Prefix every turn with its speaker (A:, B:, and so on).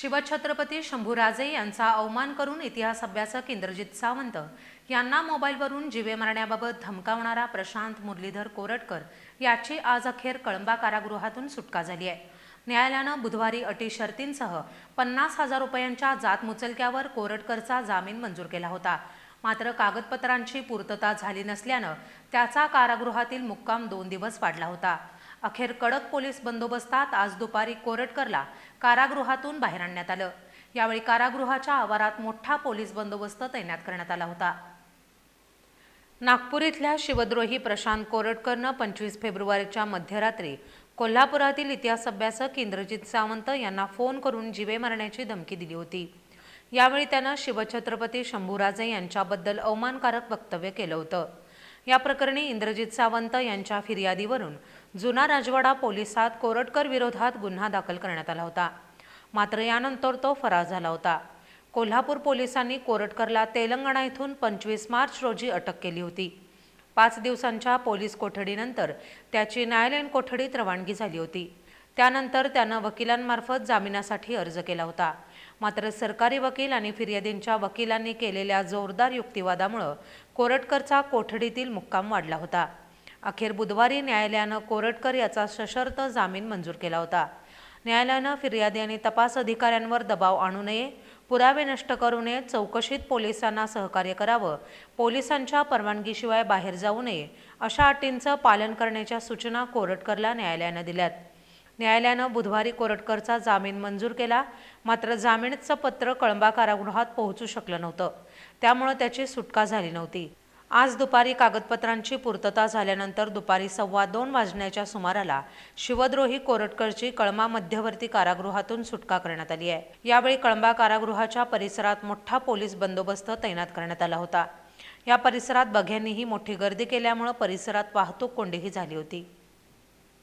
A: शिवछत्रपती शंभूराजे यांचा अवमान करून इतिहास अभ्यासक इंद्रजित सावंत यांना मोबाईलवरून जीवे मारण्याबाबत धमकावणारा प्रशांत मुरलीधर कोरटकर याची आज अखेर कळंबा कारागृहातून सुटका झाली आहे. न्यायालयानं बुधवारी अटी शर्तींसह पन्नास हजार रुपयांच्या जातमुचलक्यावर कोरटकरचा जामीन मंजूर केला होता. मात्र कागदपत्रांची पूर्तता झाली नसल्यानं त्याचा कारागृहातील मुक्काम दोन दिवस वाढला होता. अखेर कडक पोलीस बंदोबस्तात आज दुपारी कोरटकरला कारागृहातून बाहेर आणण्यात आलं. यावेळी कारागृहाच्या आवारात मोठा पोलीस बंदोबस्त तैनात करण्यात आला होता. नागपूर इथल्या शिवद्रोही प्रशांत कोरटकरनं पंचवीस फेब्रुवारीच्या मध्यरात्री कोल्हापुरातील इतिहास अभ्यासक इंद्रजित सावंत यांना फोन करून जीवे मारण्याची धमकी दिली होती. यावेळी त्यानं शिवछत्रपती शंभूराजे यांच्याबद्दल अवमानकारक वक्तव्य केलं होतं. या प्रकरणी इंद्रजित सावंत यांच्या फिर्यादीवरून जुना राजवाडा पोलिसात कोरटकर विरोधात गुन्हा दाखल करण्यात आला होता. मात्र यानंतर तो फरार झाला होता. कोल्हापूर पोलिसांनी कोरटकरला तेलंगणा इथून पंचवीस मार्च रोजी अटक केली होती. पाच दिवसांच्या पोलीस कोठडीनंतर त्याची न्यायालयीन कोठडीत रवानगी झाली होती. त्यानंतर त्यानं वकिलांमार्फत जामिनासाठी अर्ज केला होता. मात्र सरकारी वकील आणि फिर्यादींच्या वकिलांनी केलेल्या जोरदार युक्तिवादामुळं कोरटकरचा कोठडीतील मुक्काम वाढला होता. अखेर बुधवारी न्यायालयानं कोरटकर याचा सशर्त जामीन मंजूर केला होता. न्यायालयानं फिर्यादी आणि तपास अधिकाऱ्यांवर दबाव आणू नये पुरावे नष्ट करू नये चौकशीत पोलिसांना सहकार्य करावं पोलिसांच्या परवानगीशिवाय बाहेर जाऊ नये अशा अटींचं पालन करण्याच्या सूचना कोरटकरला न्यायालयानं दिल्यात. न्यायालयानं बुधवारी कोरटकरचा जामीन मंजूर केला मात्र जामीनचं पत्र कळंबा कारागृहात पोहोचू शकलं नव्हतं. त्यामुळं त्याची सुटका झाली नव्हती. आज दुपारी कागदपत्रांची पूर्तता झाल्यानंतर दुपारी सव्वा दोन वाजण्याच्या सुमाराला शिवद्रोही कोरटकरची कळमा मध्यवर्ती कारागृहातून सुटका करण्यात आली आहे. यावेळी कळंबा कारागृहाच्या परिसरात मोठा पोलीस बंदोबस्त तैनात करण्यात आला होता. या परिसरात बघ्यांनीही मोठी गर्दी केल्यामुळं परिसरात वाहतूक कोंडीही झाली होती.